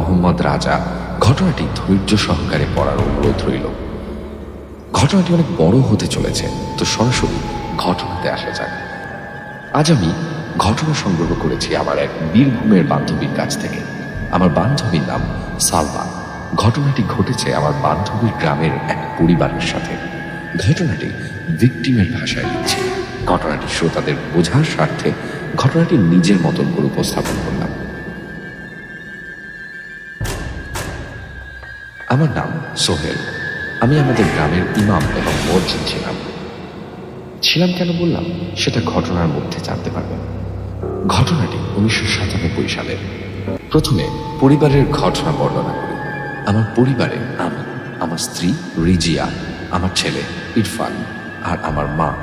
মোহাম্মদ রাজা ঘটনাটি ধৈর্য সহকারে পড়ার অনুরোধ রইল। ঘটনাটি অনেক বড় হতে চলেছে, তো সরাসরি ঘটনাতে আসা যাক। আজ আমি ঘটনা সংগ্রহ করেছি আমার এক বীরভূমের বান্ধবীর কাছ থেকে। আমার বান্ধবীর নাম সালমা ঘটনাটি ঘটেছে আমার বান্ধবীর গ্রামের এক পরিবারের সাথে। ঘটনাটি ভিকটিমের ভাষায় লিখছি ঘটনাটি শ্রোতাদের বোঝার স্বার্থে ঘটনাটি নিজের মতন করে উপস্থাপন করলাম। আমার নাম সোহেল। আমি আমাদের গ্রামের ইমাম এবং মসজিদ ছিলাম। ছিলাম কেন বললাম, সেটা ঘটনার মধ্যে জানতে পারবেন। ঘটনাটি উনিশশো সাতানব্বই সালের প্রথমে পরিবারের ঘটনা বর্ণনা করি। আমার পরিবারে আমি, আমার স্ত্রী রিজিয়া, আমার ছেলে ইরফান আর আমার মা।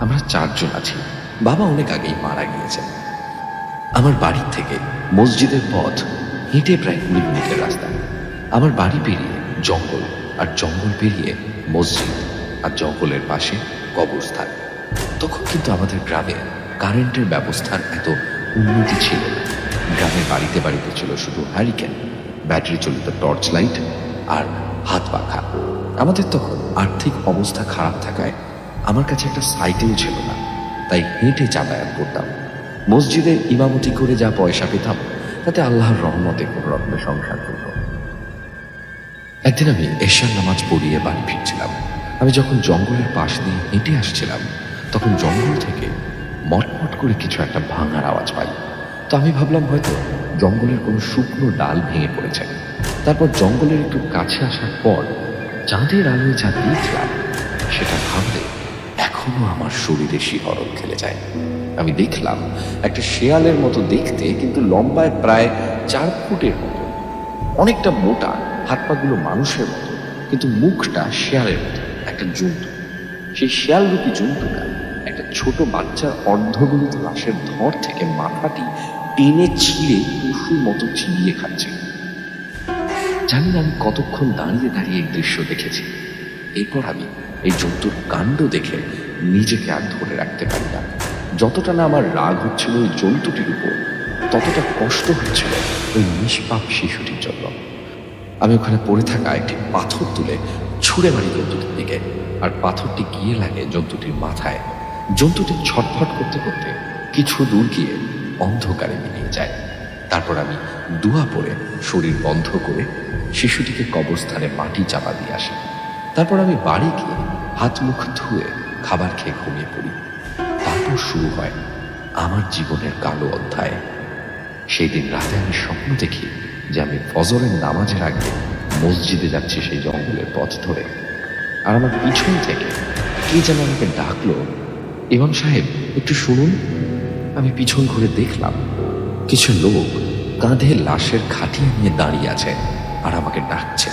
আমরা চারজন আছি। বাবা অনেক আগেই মারা গিয়েছেন। আমার বাড়ির থেকে মসজিদের পথ হেঁটে প্রায় কুড়ি মিনিটের রাস্তা। আমার বাড়ি পেরিয়ে জঙ্গল, আর জঙ্গল পেরিয়ে মসজিদ, আর জঙ্গলের পাশে কবরস্থান। তখন কিন্তু আমাদের গ্রামে কারেন্টের ব্যবস্থার এত উন্নতি ছিল না। গ্রামের বাড়িতে বাড়িতে ছিল শুধু হ্যারিকেন ব্যাটারি চালিত টর্চ লাইট আর হাত পাখা। আমাদের তখন আর্থিক অবস্থা খারাপ থাকায় আমার কাছে একটা সাইকেল ছিল না, তাই হেঁটে যাতায়াত করতাম। মসজিদে ইমামতি করে যা পয়সা পেতাম, তাতে আল্লাহর রহমতে কোনো রকমের সংসার করত একদিন আমি এশার নামাজ পড়িয়ে বাড়ি ফিরছিলাম। আমি যখন জঙ্গলের পাশ দিয়ে হেঁটে আসছিলাম, তখন জঙ্গল থেকে মটমট করে কিছু একটা ভাঙার আওয়াজ পাই। তো আমি ভাবলাম হয়তো জঙ্গলের কোনো শুকনো ডাল ভেঙে পড়েছে। তারপর জঙ্গলের একটু কাছে আসার পর চাঁদের আলোয় যা দিয়েছিলাম সেটা ভাবলে এখনও আমার শরীরে শিহরণ খেলে যায়। আমি দেখলাম একটা শেয়ালের মতো দেখতে, কিন্তু লম্বায় প্রায় চার ফুটের মতো। অনেকটা মোটা হাত পাগুলো মানুষের মতো, কিন্তু মুখটা শেয়ালের মতো, একটা জন্তু। সেই শেয়াল রূপী জন্তুটা একটা ছোট বাচ্চার অর্ধগলিত লাশের ধর থেকে মাথাটি টেনে ছিঁড়ে পশুর মতো চিবিয়ে খাচ্ছে। জানি না আমি কতক্ষণ দাঁড়িয়ে দাঁড়িয়ে এই দৃশ্য দেখেছি। এরপর আমি এই জন্তুর কাণ্ড দেখে নিজেকে আর ধরে রাখতে পারি না। যতটা না আমার রাগ হচ্ছিল ওই জন্তুটির উপর, ততটা কষ্ট হচ্ছিল ওই নিষ্পাপ শিশুটির জন্য। আমি ওখানে পড়ে থাকা একটি পাথর তুলে ছুঁড়ে মারি জন্তুটির দিকে। আর পাথরটি গিয়ে লাগে জন্তুটির মাথায়। জন্তুটি ছটফট করতে করতে কিছু দূর গিয়ে অন্ধকারে মিলিয়ে যায়। তারপর আমি দুয়া পরে শরীর বন্ধ করে শিশুটিকে কবরস্থানে মাটি চাপা দিয়ে আসি। তারপর আমি বাড়ি গিয়ে হাত মুখ ধুয়ে খাবার খেয়ে ঘুমিয়ে পড়ি। তারপর শুরু হয় আমার জীবনের কালো অধ্যায়। সেই দিন রাতে আমি স্বপ্ন দেখি যে আমি ফজরের নামাজের আগে মসজিদে যাচ্ছি সেই জঙ্গলের পথ ধরে। আর আমার পিছন থেকে কে যেন আমাকে ডাকলো। ইমাম সাহেব, একটু শুনুন। আমি পিছন ঘুরে দেখলাম, কিছু লোক কাঁধে লাশের খাটিয়া নিয়ে দাঁড়িয়ে আছে আর আমাকে ডাকছে।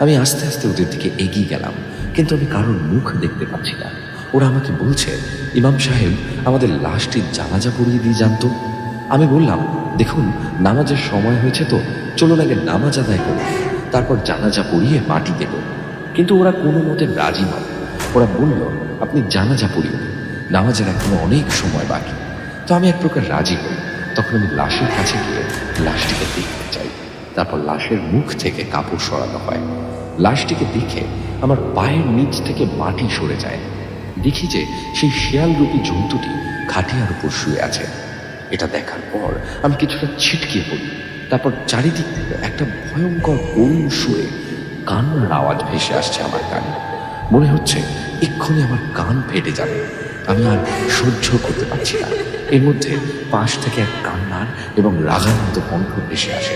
আমি আস্তে আস্তে ওদের দিকে এগিয়ে গেলাম, কিন্তু আমি কারোর মুখ দেখতে পাচ্ছি না। ওরা আমাকে বলছে, ইমাম সাহেব, আমাদের লাশটির জানাজা পড়িয়ে দিয়ে জানতো আমি বললাম, দেখুন, নামাজের সময় হয়েছে তো, চলুন আগে নামাজ আদায় করুন তারপর জানাজা পড়িয়ে মাটি দেব। কিন্তু ওরা কোনো মতে রাজি নয় ওরা বলল, আপনি জানাজা পড়িয়ে নামাজের এখনও অনেক সময় বাকি। তো আমি এক প্রকার রাজি হই। তখন আমি লাশের কাছে গিয়ে লাশটিকে দেখতে চাই। তারপর লাশের মুখ থেকে কাপড় সরানো হয়। লাশটিকে দেখে আমার পায়ের নিচ থেকে মাটি সরে যায়। দেখি যে সেই শেয়াল রূপী জন্তুটি খাটিয়ার উপর শুয়ে আছে। এটা দেখার পর আমি কিছুটা ছিটকে পড়ি। তারপর চারিদিক থেকে একটা ভয়ঙ্কর গরু সুরে কান্নার আওয়াজ ভেসে আসছে আমার কানে। মনে হচ্ছে এক্ষুনি আমার কান ফেটে যাবে। আমি আর সহ্য করতে পারছি না। এর মধ্যে পাশ থেকে এক কান্নার এবং রাগান্বিত কণ্ঠ ভেসে আসে।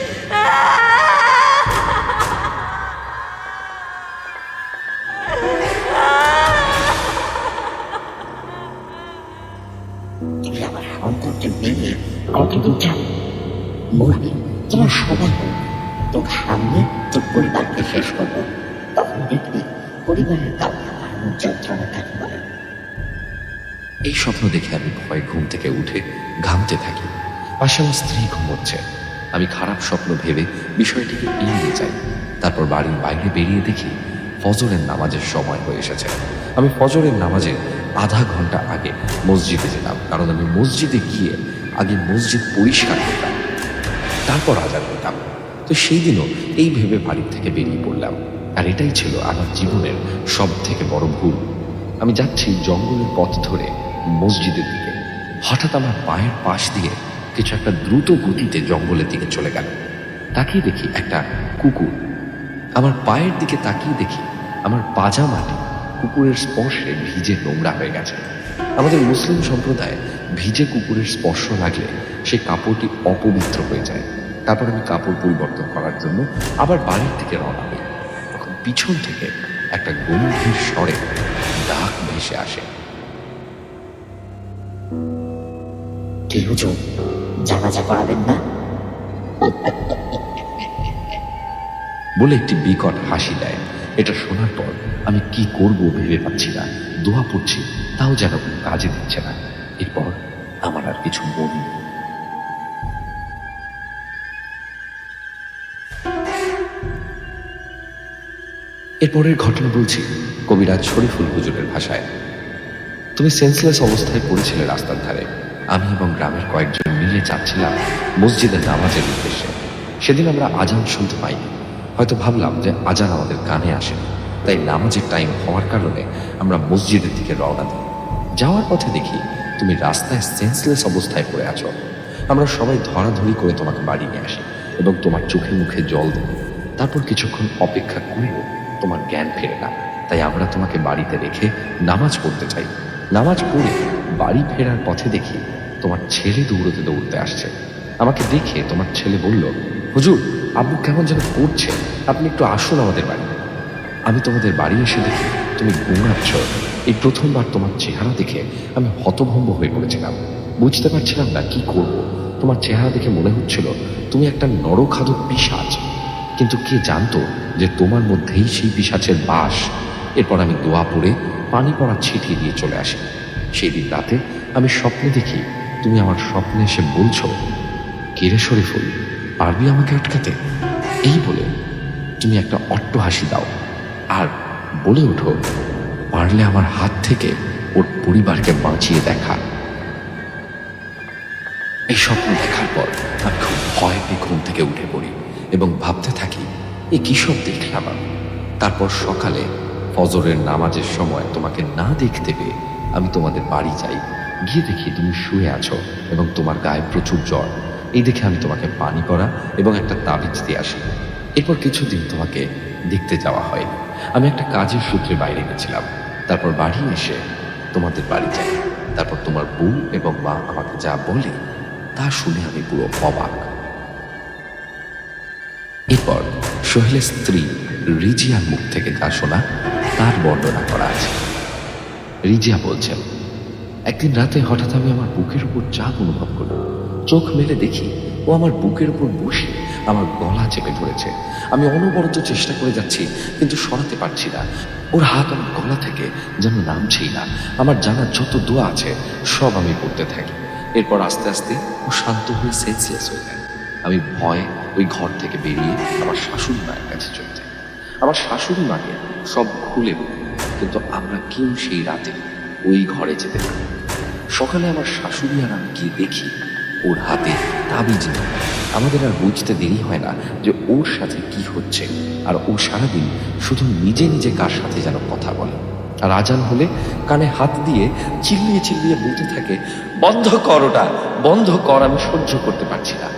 এই স্বপ্ন দেখে আমি ভয় ঘুম থেকে উঠে ঘামতে থাকি। পাশে আমার স্ত্রী ঘুমোচ্ছে। আমি খারাপ স্বপ্ন ভেবে বিষয়টিকে এড়িয়ে যাই। তারপর বাড়ির বাইরে বেরিয়ে দেখি ফজরের নামাজের সময় হয়ে এসেছে। আমি ফজরের নামাজের আধা ঘণ্টা আগে মসজিদে যেতাম। কারণ আমি মসজিদে গিয়ে আগে মসজিদ পরিষ্কার করতাম। তারপর আজান করতাম তো সেই দিনও এই ভেবে বাড়ির থেকে বেরিয়ে পড়লাম। আর এটাই ছিল আমার জীবনের সব থেকে বড় ভুল। আমি যাচ্ছি জঙ্গলের পথ ধরে মসজিদের দিকে। হঠাৎ আমার পায়ের পাশ দিয়ে কিছু একটা দ্রুত গতিতে জঙ্গলের দিকে চলে গেল। তাকিয়ে দেখি একটা কুকুর। আমার পায়ের দিকে তাকিয়ে দেখি আমার পাজা মাটি কুকুরের স্পর্শে ভিজে নোংরা হয়ে গেছে। আমাদের মুসলিম সম্প্রদায় ভিজে কুকুরের স্পর্শ লাগলে সেই কাপড়টি অপবিত্র হয়ে যায়। তারপর আমি কাপড় পরিবর্তন করার জন্য আবার বাড়ির থেকে রওনা হই তখন পিছন থেকে একটা গম্ভীর স্বরে ডাক ভেসে আসে। কি হুজুর জানাজা করাবেন না? বলে একটি বিকট হাসি দেয়। এটা শোনার পর আমি কি করব ভেবে পাচ্ছি না। দোয়া পড়ছি, তাও যেন কোনো কাজে দিচ্ছে না। এরপর আমার আর কিছু মনে। এরপরের ঘটনা বলছি কবিরাজ শরীফুল হুজুরের ভাষায়। তুমি সেন্সলেস অবস্থায় পড়েছিলে রাস্তার ধারে। আমি এবং গ্রামের কয়েকজন মিলে যাচ্ছিলাম মসজিদের নামাজের উদ্দেশ্যে। সেদিন আমরা আজান শুনতে পাইনি। হয়তো ভাবলাম যে আজান আমাদের কানে আসে। তাই নামাজের টাইম হওয়ার কারণে আমরা মসজিদের দিকে রওনা দিই। যাওয়ার পথে দেখি তুমি রাস্তায় সেন্সলেস অবস্থায় পড়ে আছো। আমরা সবাই ধরাধরি করে তোমাকে বাড়ি নিয়ে আসি এবং তোমার চোখে মুখে জল দিই। তারপর কিছুক্ষণ অপেক্ষা করেও তোমার জ্ঞান ফেরে না। তাই আমরা তোমাকে বাড়িতে রেখে নামাজ পড়তে চাই। নামাজ পড়ে বাড়ি ফেরার পথে দেখি তোমার ছেলে দৌড়তে দৌড়তে আসছে। আমাকে দেখে তোমার ছেলে বলল, হুজুর, আব্বু কেমন যেন পড়ছে। আপনি একটু আসুন আমাদের বাড়ি। আমি তোমাদের বাড়ি এসে দেখি, তুমি ঘুমাচ্ছ এই প্রথমবার তোমার চেহারা দেখে আমি হতভম্ব হয়ে পড়েছিলাম। বুঝতে পারছিলাম না কি করব। তোমার চেহারা দেখে মনে হচ্ছিল, তুমি একটা নরখাদক পিসাচ কিন্তু কে জানতো যে তোমার মধ্যেই সেই পিসাচের বাস। এরপর আমি দোয়া পড়ে পানি পড়া ছিটিয়ে দিয়ে চলে আসি। সেই দিন রাতে আমি স্বপ্নে দেখি, তুমি আমার স্বপ্নে এসে বলছো কিরে শরীফুল, পারবি আমাকে আটকাতে? এই বলে তুমি একটা অট্ট হাসি দাও। আর বলে ওঠো পারলে আমার হাত থেকে ওর পরিবারকে বাঁচিয়ে দেখা। এই স্বপ্ন দেখার পর আমি খুব ভয় পেয়ে ঘুম থেকে উঠে পড়ি এবং ভাবতে থাকি, এ কী সব দেখলাম তারপর সকালে ফজরের নামাজের সময় তোমাকে না দেখতে পেয়ে আমি তোমাদের বাড়ি যাই। গিয়ে দেখি তুমি শুয়ে আছো এবং তোমার গায়ে প্রচুর জ্বর। এই দেখে আমি তোমাকে পানি পড়া এবং একটা তাবিজ দিয়ে আসি। এরপর কিছুদিন তোমাকে দেখতে যাওয়া হয়নি আমি একটা কাজের সূত্রে বাইরে গেছিলাম। তারপর বাড়ি এসে তোমাদের বাড়ি যাই। তারপর তোমার বউ এবং মা আমাকে যা বলে, তা শুনে আমি পুরো অবাক। এরপর সোহেলের স্ত্রী রিজিয়ার মুখ থেকে যা শোনা, তার বর্ণনা করা আছে। রিজিয়া বলছেন, একদিন রাতে হঠাৎ আমি আমার বুকের উপর চাপ অনুভব করলাম। চোখ মেলে দেখি ও আমার বুকের উপর বসে আমার গলা চেপে ধরেছে। আমি অনবরত চেষ্টা করে যাচ্ছি, কিন্তু সরাতে পারছি না। ওর হাত আমার গলা থেকে যেন নামছেই না। আমার জানার যত দোয়া আছে, সব আমি করতে থাকি। এরপর আস্তে আস্তে ও শান্ত হয়ে সেন্সলেস হয়ে যায়। আমি ভয়ে ওই ঘর থেকে বেরিয়ে আমার শাশুড়ি মায়ের কাছে চলে যাই। আমার শাশুড়ি মাকে সব খুলে বলি, কিন্তু আমরা কেউ সেই রাতে ওই ঘরে যেতে পারি সকালে আমার শাশুড়ি আর আমি গিয়ে দেখি ওর হাতে তাবিজ নেই আমাদের আর বুঝতে দেরি হয় না যে ওর সাথে কি হচ্ছে আর ও সারাদিন শুধু নিজে নিজে কার সাথে যেন কথা বলে। আর আজান হলে কানে হাত দিয়ে চিল্লিয়ে চিল্লিয়ে বলতে থাকে, বন্ধ কর ওটা, বন্ধ কর, আমি সহ্য করতে পারছি না।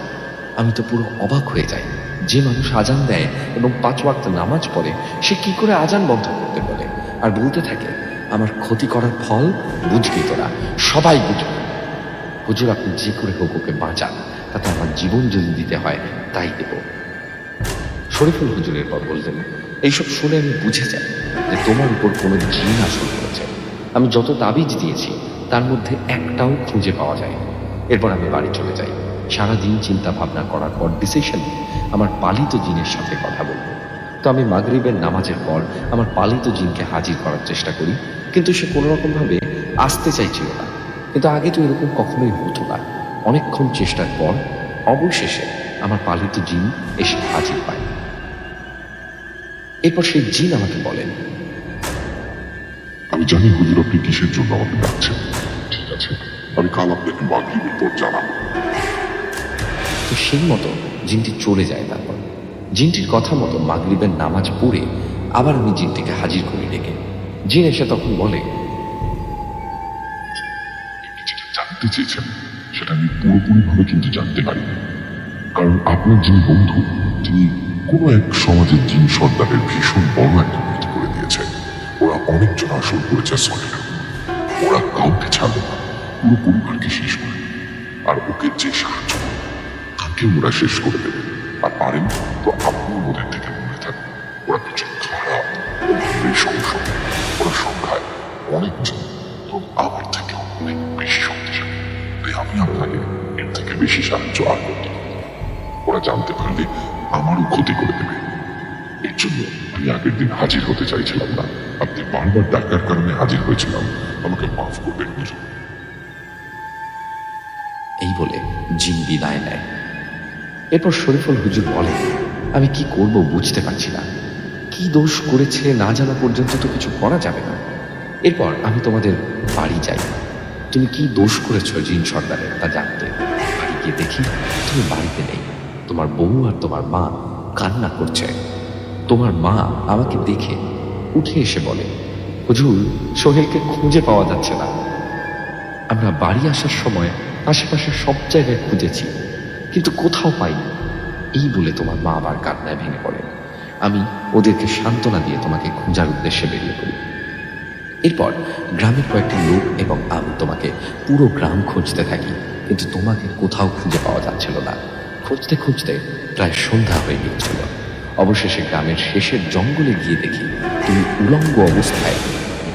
আমি তো পুরো অবাক হয়ে যাই। যে মানুষ আজান দেয় এবং পাঁচ ওয়াক্ত নামাজ পড়ে, সে কি করে আজান বন্ধ করতে বলে? আর বলতে থাকে, আমার ক্ষতি করার ফল বুঝবি তোরা, সবাই বুঝবে। হুজুর আপনি যে করে হোক ওকে বাঁচান, তাতে আমার জীবন যদি দিতে হয়, তাই দেব। শরীফুল হুজুরের পর বললেন, এইসব শুনে আমি বুঝে যাই যে তোমার উপর কোনো জিন আসল করেছে। আমি যত তাবিজ দিয়েছি, তার মধ্যে একটাও খুঁজে পাওয়া যায় এরপর আমি বাড়ি চলে যাই। সারাদিন চিন্তা ভাবনা করার পর ডিসিশন আমার পালিত জিনের সাথে কথা বলব। তো আমি মাগরিবের নামাজের পর আমার পালিত জিনকে হাজির করার চেষ্টা করি, কিন্তু সে কোনো রকমভাবে আসতে চাইছিল না। কিন্তু আগে তো এরকম কখনোই হতো না। অনেকক্ষণ চেষ্টার পর অবশেষে আমার পালিত জিন এসে হাজির পায় এরপর সেই জিন আমাকে বলেন আমি জানি হুজুর আপনি কিসের জন্য আমাকে ডাকছেন। ঠিক আছে আমি কাল আপনাকে মাগরিবের পর জানাব। তো সেই মতো জিনটি চলে যায় তারপর। জিনটির কথা মতো মাগরিবের নামাজ পড়ে আবার আমি জিনটিকে হাজির করে ডেকে। জিন এসে তখন বলে জানতে চেয়েছেন, সেটা আমি পুরোপুরিভাবে কিন্তু জানতে পারিনি। কারণ আপনার যিনি বন্ধু, তিনি কোনো এক সমাজের জিন সর্দারের ভীষণ বড় একটা ক্ষতি করে দিয়েছে ওরা অনেকজন আসল করেছে সলিটা ওরা কাউকে ছাড়বে না। পুরো পরিবারকে শেষ করে আর ওকে যে সাহায্য তাকেও ওরা শেষ করে দেবে। আর পারেন তো আপনিও ওদের থেকে মনে থাকবেন ওরা কিছু খারাপ ওরা সংখ্যায় অনেকজন এবং থেকে বেশি সাহায্য আর করতে ওরা জানতে পারলে আমারও ক্ষতি করে দেবে। এর জন্য আমি আগের দিন হাজির হতে চাইছিলাম না। আপনি বারবার ডাকার কারণে হাজির হয়েছিলাম। আমাকে মাফ করবেন হুজুর এই বলে জিন বিদায় নেয়। এরপর শরীফুল হুজুর বলে, আমি কি করব বুঝতে পারছি না। কি দোষ করেছে না জানা পর্যন্ত তো কিছু করা যাবে না। এরপর আমি তোমাদের বাড়ি যাই। তুমি কি দোষ করেছ জিন সর্দারের, তা জানতে। গিয়ে দেখি তুমি বাড়িতে নেই। তোমার বউ আর তোমার মা কান্না করছে। তোমার মা আমাকে দেখে উঠে এসে বলে, হুজুর, সোহেলকে খুঁজে পাওয়া যাচ্ছে না। আমরা বাড়ি আসার সময় আশেপাশে সব জায়গায় খুঁজেছি, কিন্তু কোথাও পাই এই বলে তোমার মা আবার কান্নায় ভেঙে পড়ে। আমি ওদেরকে সান্ত্বনা দিয়ে তোমাকে খোঁজার উদ্দেশ্যে বেরিয়ে পড়ি। এরপর গ্রামের কয়েকটি লোক এবং আমি তোমাকে পুরো গ্রাম খুঁজতে থাকি। কিন্তু তোমাকে কোথাও খুঁজে পাওয়া যাচ্ছিল না। খুঁজতে খুঁজতে প্রায় সন্ধ্যা হয়ে গিয়েছিল। অবশেষে গ্রামের শেষের জঙ্গলে গিয়ে দেখি তুমি উলঙ্গ অবস্থায়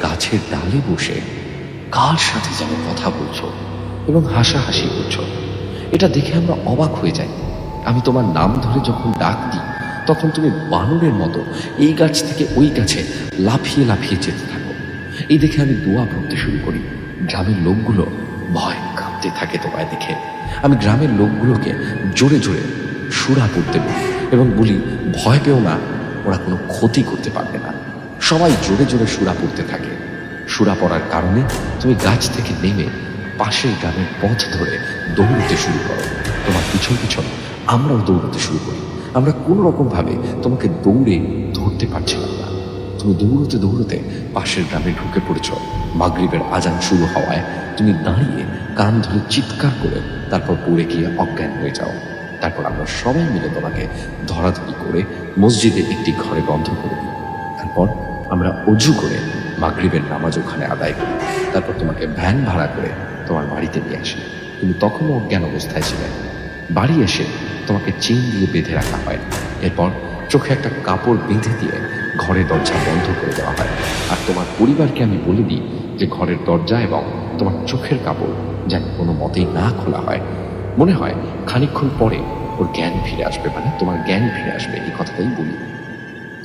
গাছের ডালে বসে কার সাথে যেন কথা বলছো এবং হাসাহাসি করছ। এটা দেখে আমরা অবাক হয়ে যাই। আমি তোমার নাম ধরে যখন ডাক দিই, তখন তুমি বানরের মতো এই গাছ থেকে ওই গাছে লাফিয়ে লাফিয়ে যেতে থাকো। এই দেখে আমি দোয়া পড়তে শুরু করি। গ্রামের লোকগুলো ভয় কাঁপতে থাকে তোমায় দেখে। আমি গ্রামের লোকগুলোকে জোরে জোরে সুরা পড়তে বলি এবং বলি, ভয় পেও না, ওরা কোনো ক্ষতি করতে পারবে না। সবাই জোরে জোরে সুরা পড়তে থাকে। সুরা পড়ার কারণে তুমি গাছ থেকে নেমে পাশের গ্রামের পথ ধরে দৌড়তে শুরু করো। তোমার পিছন পিছন আমরাও দৌড়তে শুরু করি। আমরা কোনো রকমভাবে তোমাকে দৌড়ে ধরতে পারছিলাম না। তুমি দৌড়তে দৌড়তে পাশের গ্রামে ঢুকে পড়েছ। মাগরিবের আজান শুরু হওয়ায় তুমি দাঁড়িয়ে কান ধরে চিৎকার করে তারপর পড়ে গিয়ে অজ্ঞান হয়ে যাও। তারপর আমরা সবাই মিলে তোমাকে ধরাধরি করে মসজিদে একটি ঘরে বন্ধ করে দিই। তারপর আমরা অজু করে মাগরিবের নামাজ ওখানে আদায় করি। তারপর তোমাকে ভ্যান ভাড়া করে তোমার বাড়িতে নিয়ে আসি। তুমি তখনও অজ্ঞান অবস্থায় ছিলে। বাড়ি এসে তোমাকে চেন দিয়ে বেঁধে রাখা হয়। এরপর চোখে একটা কাপড় বেঁধে দিয়ে ঘরের দরজা বন্ধ করে দেওয়া হয়। আর তোমার পরিবারকে আমি বলে দিই যে ঘরের দরজা এবং তোমার চোখের কাপড় যেন কোনো মতেই না খোলা হয়। মনে হয় খানিকক্ষণ পরে ওর জ্ঞান ফিরে আসবে মানে তোমার জ্ঞান ফিরে আসবে, এই কথাটাই বলি।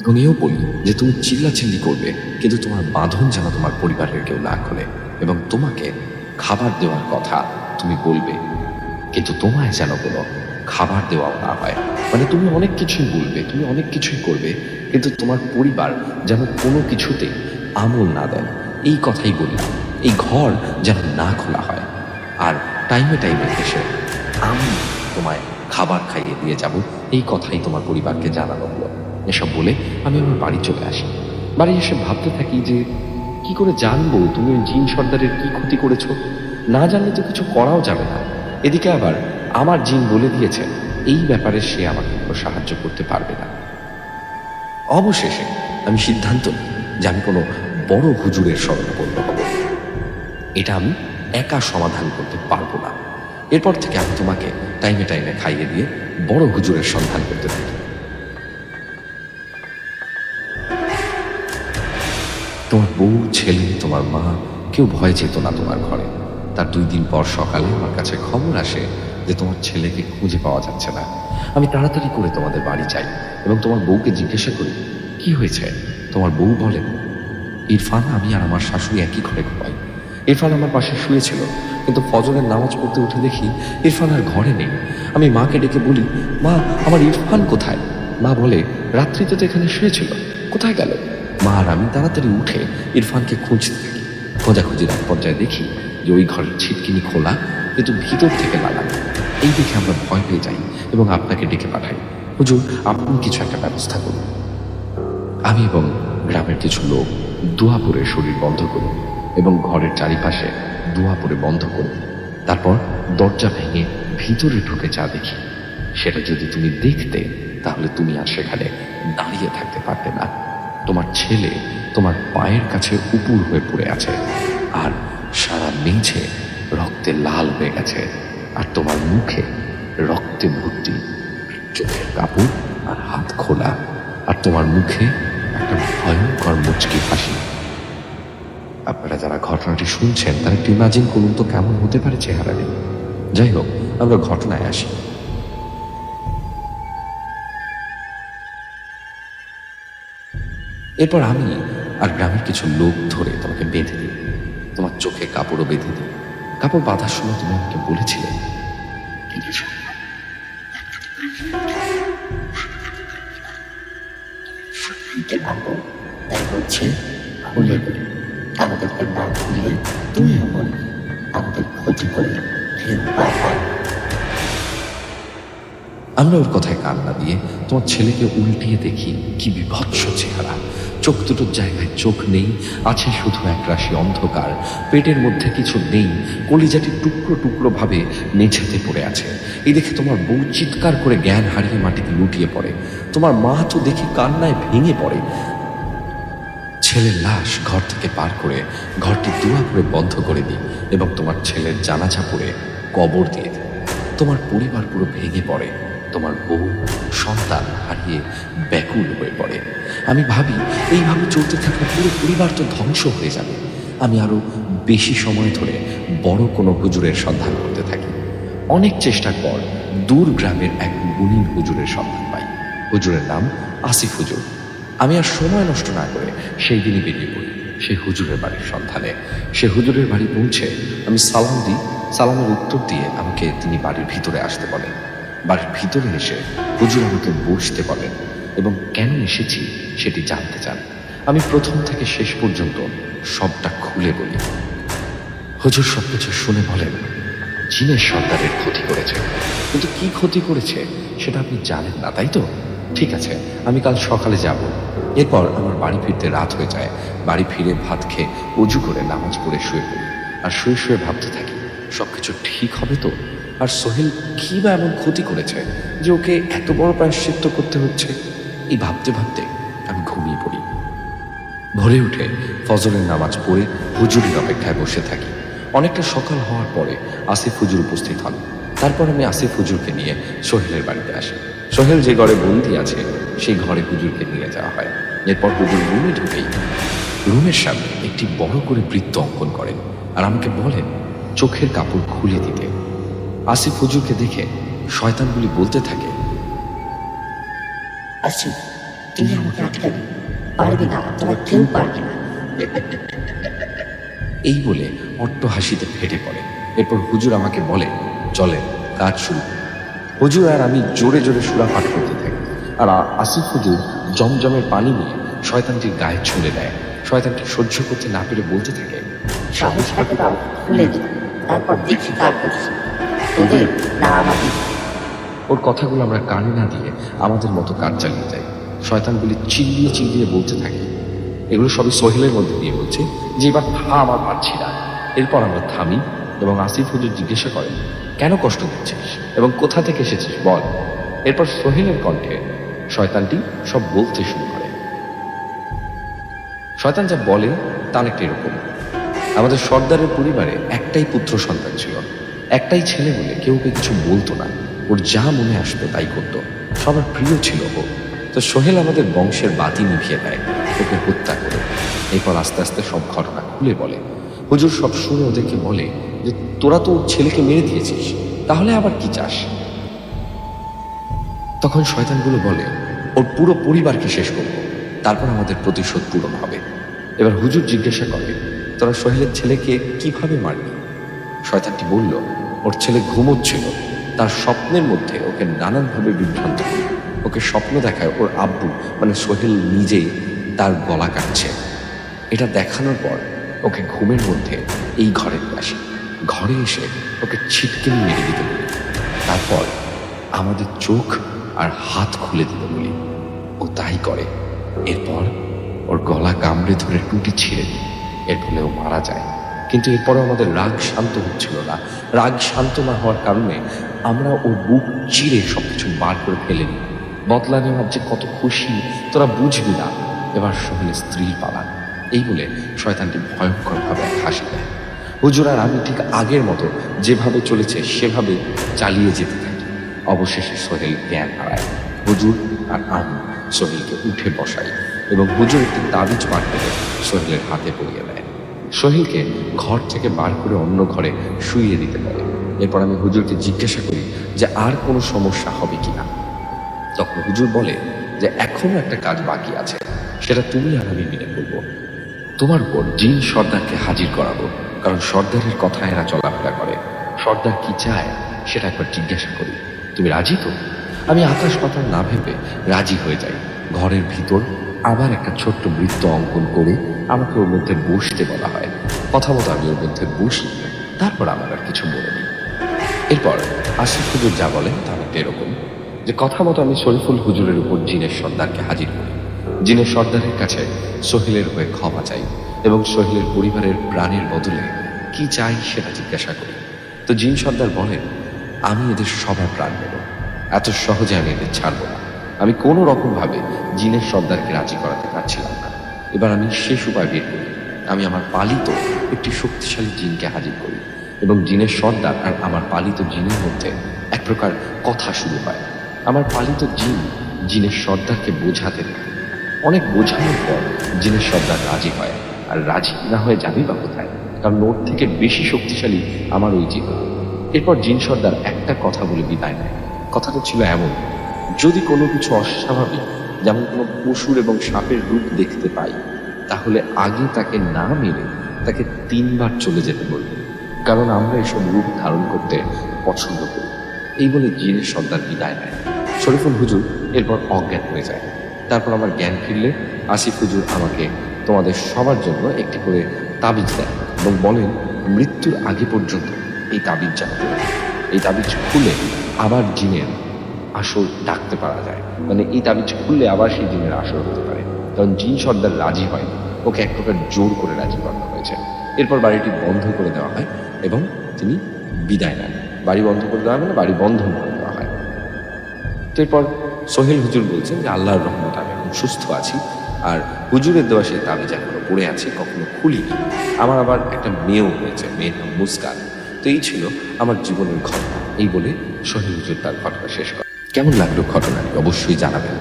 এবং এও বলি যে তুমি চিল্লাচিল্লি করবে, কিন্তু তোমার বাঁধন যেন তোমার পরিবারের কেউ না খোলে এবং তোমাকে খাবার দেওয়ার কথা তুমি বলবে। কিন্তু তোমায় যেন কোনো খাবার দেওয়াও না হয়। মানে তুমি অনেক কিছুই বলবে, তুমি অনেক কিছুই করবে কিন্তু তোমার পরিবার যেন কোনো কিছুতে আমল না দেন এই কথাই বলি, এই ঘর যেন না খোলা হয়। আর টাইমে টাইমে এসে আমি তোমায় খাবার খাইয়ে দিয়ে যাব, এই কথাই তোমার পরিবারকে জানানো হলো। এসব বলে আমি আমার বাড়ি চলে আসি। বাড়ি এসে ভাবতে থাকি যে, কি করে জানব তুমি ওই জিন সর্দারের কি ক্ষতি করেছ? না জানলে তো কিছু করাও যাবে না। এদিকে আবার আমার জিন বলে দিয়েছে এই ব্যাপারে সে আমাকে সাহায্য করতে পারবে না। অবশেষে আমি সিদ্ধান্ত নিই যে আমি কোনো বড় হুজুরের শরণাপন্ন হব এটা আমি একা সমাধান করতে পারব না। এরপর থেকে আমি তোমাকে টাইমে টাইমে খাইয়ে দিয়ে বড় হুজুরের সন্ধান করতে থাকি। তোমার বউ, ছেলে, তোমার মা, কেউ ভয় যেত না তোমার ঘরে। তার দুই দিন পর সকালে আমার কাছে খবর আসে যে তোমার ছেলেকে খুঁজে পাওয়া যাচ্ছে না। আমি তাড়াতাড়ি করে তোমাদের বাড়ি যাই এবং তোমার বউকে জিজ্ঞাসা করি, কি হয়েছে? তোমার বউ বলেন ইরফান, আমি আর আমার শাশুড়ি একই ঘরে ঘুমাই। ইরফান আমার পাশে শুয়েছিল, কিন্তু ফজরের নামাজ পড়তে উঠে দেখি ইরফান আর ঘরে নেই। আমি মাকে ডেকে বলি, মা, আমার ইরফান কোথায়? মা বলে, রাত্রিতে তো এখানে শুয়েছিল, কোথায় গেল? মা আর আমি তাড়াতাড়ি উঠে ইরফানকে খুঁজতে থাকি। খোঁজাখুঁজির এক পর্যায়ে দেখি যে ওই ঘরের ছিটকিনি খোলা কিন্তু ভিতর থেকে লাগানো এই দেখে আমরা ভয় পেয়ে যাই এবং আপনাকে ডেকে পাঠাই। হুজুর, আপনি কিছু একটা ব্যবস্থা করুন। আমি এবং গ্রামের কিছু লোক দোয়া পরে শরীর বন্ধ করি এবং ঘরের চারিপাশে দোয়া পরে বন্ধ করি। তারপর দরজা ভেঙে ভিতরে ঢুকে যা দেখি। সেটা যদি তুমি দেখতে, তাহলে তুমি আর সেখানে দাঁড়িয়ে থাকতে পারতে না। তোমার ছেলে তোমার পায়ের কাছে উপুর হয়ে পড়ে আছে। আর সারা মেঝে রক্তে লাল হয়ে গেছে আর তোমার মুখে রক্তে ভর্তি চোখের কাপড় আর হাত খোলা আর তোমার মুখে একটা ভয়ঙ্কর মুচকি হাসি। আপনারা যারা ঘটনাটি শুনছেন, তারা একটু ইমাজিন করুন তো কেমন হতে পারে চেহারাটি যাই হোক, আমরা ঘটনায় আসি। এরপর আমি আর গ্রামের কিছু লোক ধরে তোমাকে বেঁধে দিই। তোমার চোখে কাপড়ও বেঁধে দিই। কাপড় বাঁধার সময় তুমি আমাকে বলেছিলে। তাই আমাদেরকে না আমাদের ক্ষতি করে না আমরা ওর কথায় কান না দিয়ে তোমার ছেলেকে উল্টিয়ে দেখি কি বিভৎস চেহারা। চোখ দুটোর জায়গায় চোখ নেই, আছে শুধু এক রাশি অন্ধকার। পেটের মধ্যে কিছু নেই, কলিজাটি টুকরো টুকরো ভাবে মেঝেতে পড়ে আছে। এই দেখে তোমার বউ চিৎকার করে জ্ঞান হারিয়ে মাটিতে লুটিয়ে পড়ে। তোমার মা তো দেখে কান্নায় ভেঙে পড়ে। ছেলের লাশ ঘর থেকে পার করে ঘরটি দুয়া করে বন্ধ করে দিই এবং তোমার ছেলের জানাজা পড়ে কবর দিয়ে দিই। তোমার পরিবার পুরো ভেঙে পড়ে। তোমার বউ সন্তান হারিয়ে পড়ে আমি ভাবি, এইভাবে চলতে থাকলে পুরো পরিবার তো ধ্বংস হয়ে যাবে। আমি আরও বেশি সময় ধরে বড় কোনো হুজুরের সন্ধান করতে থাকি। অনেক চেষ্টার পর দূর গ্রামের এক গুণীন হুজুরের সন্ধান পাই। হুজুরের নাম আসিফ হুজুর। আমি আর সময় নষ্ট না করে সেই দিনই বেরিয়ে পড়ি। সেই হুজুরের বাড়ির সন্ধানে। সে হুজুরের বাড়ি পৌঁছে আমি সালাম দিই। সালামের উত্তর দিয়ে আমাকে তিনি বাড়ির ভিতরে আসতে বলেন। বাড়ির ভিতরে এসে হুজুর আমাকে বসতে বলেন। এবং কেন এসেছি সেটি জানতে চান। আমি প্রথম থেকে শেষ পর্যন্ত সবটা খুলে বলি। হুজুর সবকিছু শুনে বলেন, চীনের সরকারের ক্ষতি করেছে। কিন্তু কি ক্ষতি করেছে সেটা আপনি জানেন না, তাই তো? ঠিক আছে, আমি কাল সকালে যাব। এরপর আমার বাড়ি ফিরতে রাত হয়ে যায়। বাড়ি ফিরে ভাত খেয়ে উজু করে নামাজ পড়ে শুয়ে পড়ি আর শুয়ে শুয়ে ভাবতে থাকি, সবকিছু ঠিক হবে তো? আর সোহেল কি বা এমন ক্ষতি করেছে যে ওকে এত বড় প্রায়শ্চিত্ত করতে হচ্ছে? এই ভাবতে ভাবতে আমি ঘুমিয়ে পড়ি। ভোরে উঠে ফজরের নামাজ পড়ে হুজুরের অপেক্ষায় বসে থাকি। অনেকটা সকাল হওয়ার পরে আসিফ হুজুর উপস্থিত হন। তারপর আমি আসিফ হুজুরকে নিয়ে সোহেলের বাড়িতে আসি। সোহেল যে ঘরে বন্দি আছে, সেই ঘরে হুজুরকে নিয়ে যাওয়া হয়। এরপর হুজুর রুমে ঢুকেই রুমের সামনে একটি বড় করে বৃত্ত অঙ্কন করেন আর আমাকে বলেন, চোখের কাপড় খুলে দিতে। আসিফ হুজুরকে দেখে শয়তানগুলি বলতে থাকে আসি তুমি আমাকে আটকাবে পারবে না তোমার কেউ পারবে না। এই বলে অট্ট হাসিতে ফেটে পড়ে। এরপর হুজুর আমাকে বলে চলে কাজ শুরু হুজুর আর আমি জোরে জোরে সুরা পাঠ করতে থাকি। আর আসিফ হুজুর জমজমের পানি নিয়ে শয়তানটির গায়ে ছুঁড়ে দেয়। শয়তানটি সহ্য করতে না পেরে বলতে থাকে সাহস থাকে দাও খুলে দিই তারপর দেখি কার করছি তোদের না আমাদের। ওর কথাগুলো আমরা কানে না দিয়ে আমাদের মতো কাজ চালিয়ে যাই। শয়তানগুলি চিল্লিয়ে চিল্লিয়ে বলতে থাকে। এগুলো সবই সোহেলের মধ্যে দিয়ে বলছে যে, এবার থা আমার পারছি না। এরপর আমরা থামি এবং আসিফ হুজুর জিজ্ঞাসা করেন, কেন কষ্ট দিচ্ছিস এবং কোথা থেকে এসেছিস বল? এরপর সোহেলের কণ্ঠে শয়তানটি সব বলতে শুরু করে। শয়তান যা বলে তা অনেকটা এরকম। আমাদের সর্দারের পরিবারে একটাই পুত্র সন্তান ছিল। একটাই ছেলে বলে কেউ কিছু বলতো না। ওর যা মনে আসতো তাই করতো। সবার প্রিয় ছিল ও। তো সোহেল আমাদের বংশের বাতি নিভিয়ে দেয়। ওকে হত্যা করে। এরপর আস্তে আস্তে সব ঘটনা খুলে বলে। হুজুর সব শুনে ওদেরকে বলে যে, তোরা তো ছেলেকে মেরে দিয়েছিস। তাহলে আবার কি চাস? তখন শয়তানগুলো বলে, ওর পুরো পরিবারকে শেষ করব। তারপর আমাদের প্রতিশোধ পূরণ হবে। এবার হুজুর জিজ্ঞাসা করে, তোরা সোহেলের ছেলেকে কীভাবে মারবি? শয়তানটি বলল, ওর ছেলে ঘুমোচ্ছিল। তার স্বপ্নের মধ্যে ওকে নানানভাবে বিভ্রান্ত ওকে স্বপ্ন দেখায় ওর আব্বু মানে সোহেল নিজেই তার গলা কাটছে এটা দেখানোর পর ওকে ঘুমের মধ্যে এই ঘরে আসি। ঘরে এসে ওকে ছিটকে মেরে দিতে বলি। তারপর আমাদের চোখ আর হাত খুলে দিতে বলি। ও তাই করে। এরপর ওর গলা কামড়ে ধরে টুটি ছিঁড়ে দিই এর ফলে ও মারা যায়। কিন্তু এরপরও আমাদের রাগ শান্ত হচ্ছিল না। রাগ শান্ত না হওয়ার কারণে আমরা ওর বুক চিরে সবকিছু বার করে ফেলে দিই বদলা নেওয়ার যে কত খুশি, তোরা বুঝবি না। এবার সোহেলের স্ত্রীর পালা। এই বলে শয়তানটি ভয়ঙ্করভাবে হাসি দেয়। হুজুর আর আমি ঠিক আগের মতো যেভাবে চলেছে, সেভাবে চালিয়ে যেতে থাকি। অবশেষে সোহেল জ্ঞান হারায়। হুজুর আর আমি সোহেলকে উঠে বসাই এবং হুজুর একটি তাবিজ পাঠ করে সোহেলের হাতে পরিয়ে দেয়। সোহেলকে ঘর থেকে বার করে অন্য ঘরে শুইয়ে দিতে পারে এরপর আমি হুজুরকে জিজ্ঞাসা করি যে আর কোনো সমস্যা হবে কিনা। তখন হুজুর বলে যে এখনও একটা কাজ বাকি আছে, সেটা তুমি আর আমি মিলে করব। তোমার উপর জিন সর্দারকে হাজির করাবো, কারণ সর্দারের কথা এরা চলাফেরা করে। সর্দার কি চায়, সেটা একবার জিজ্ঞাসা করি। তুমি রাজি তো? আমি আকাশ পাতাল না ভেবে রাজি হয়ে যাই। ঘরের ভিতর আবার একটা ছোট্ট বৃত্ত অঙ্কন করে আমাকে ওর মধ্যে বসতে বলা হয়। কথা মতো আমি ওর মধ্যে বসি, তারপর আমার আর কিছু মনে নেই। এরপর আশিফ হুজুর যা বলেন তা অনেকটা এরকম, যে কথা মতো আমি শরীফুল হুজুরের উপর জিনের সর্দারকে হাজির করি। জিনের সর্দারের কাছে সোহেলের হয়ে ক্ষমা চাই এবং সোহেলের পরিবারের প্রাণের বদলে কি চাই সেটা জিজ্ঞাসা করি। তো জিন সর্দার বলেন, আমি এদের সবার প্রাণ নেব। এত সহজে আমি এদের ছাড়বো না। আমি কোনো রকমভাবে জিনের সর্দারকে রাজি করাতে পারছিলাম না। এবার আমি শেষ উপায় বের করি। আমি আমার পালিত একটি শক্তিশালী জিনকে হাজির করি। এবং জিনের সর্দার আর আমার পালিত জিনের মধ্যে এক প্রকার কথা শুরু হয়। আমার পালিত জিন জিনের সর্দারকে বোঝাতে অনেক বোঝানোর পর জিনের সর্দার রাজি হয় আর রাজি না হয়ে যাবি বা কোথায়? কারণ ওর থেকে বেশি শক্তিশালী আমার ওই জিন। এরপর জিন সর্দার একটা কথা বলে বিদায় নেয়। কথাটা ছিল এমন, যদি কোনো কিছু অস্বাভাবিক, যেমন কোনো পশুর এবং সাপের রূপ দেখতে পাই, তাহলে আগে তাকে না মেরে তাকে তিনবার চলে যেতে বলবে। কারণ আমরা এসব রূপ ধারণ করতে পছন্দ করি। এই বলে জিনের সর্দার বিদায় নেয়। শরীফুল হুজুর এরপর অজ্ঞান হয়ে যায়। তারপর আমার জ্ঞান ফিরলে আসিফ হুজুর আমাকে তোমাদের সবার জন্য একটি করে তাবিজ দেন এবং বলেন, মৃত্যুর আগে পর্যন্ত এই তাবিজ রাখো। এই তাবিজ খুলে আবার জিনের আসর ডাকতে পারা যায়। মানে এই তাবিজ খুললে আবার সেই জিনের আসর হতে পারে। কারণ জিন সর্দার রাজি হয় ওকে এক প্রকার জোর করে রাজি করানো এরপর বাড়িটি বন্ধ করে দেওয়া হয় এবং তিনি বিদায় নেন। বাড়ি বন্ধ করে দেওয়া মানে বাড়ি বন্ধন করে দেওয়া হয়। তো এরপর সোহেল হুজুর বলছেন যে আল্লাহর রহমত আমি এখন সুস্থ আছি আর হুজুরের দেওয়া সেই তাবিজ এখনও পড়ে আছে, কখনো খুলিনি। আমার আবার একটা মেয়েও হয়েছে, মেয়ের নাম মুস্কান। তো এই ছিল আমার জীবনের ঘটনা। এই বলে সোহেল হুজুর তার ঘটনা শেষ করে কেমন লাগল ঘটনাটি অবশ্যই জানাবেন।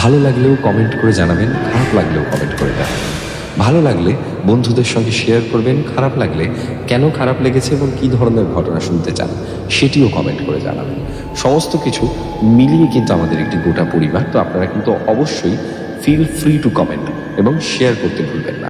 ভালো লাগলেও কমেন্ট করে জানাবেন, খারাপ লাগলেও কমেন্ট করে জানাবেন। ভালো লাগলে বন্ধুদের সঙ্গে শেয়ার করবেন, খারাপ লাগলে কেন খারাপ লেগেছে এবং কী ধরনের ঘটনা শুনতে চান সেটিও কমেন্ট করে জানাবেন। সমস্ত কিছু মিলিয়ে কিন্তু আমাদের একটি গোটা পরিবার, তো আপনারা কিন্তু অবশ্যই ফিল ফ্রি টু কমেন্ট এবং শেয়ার করতে ভুলবেন না।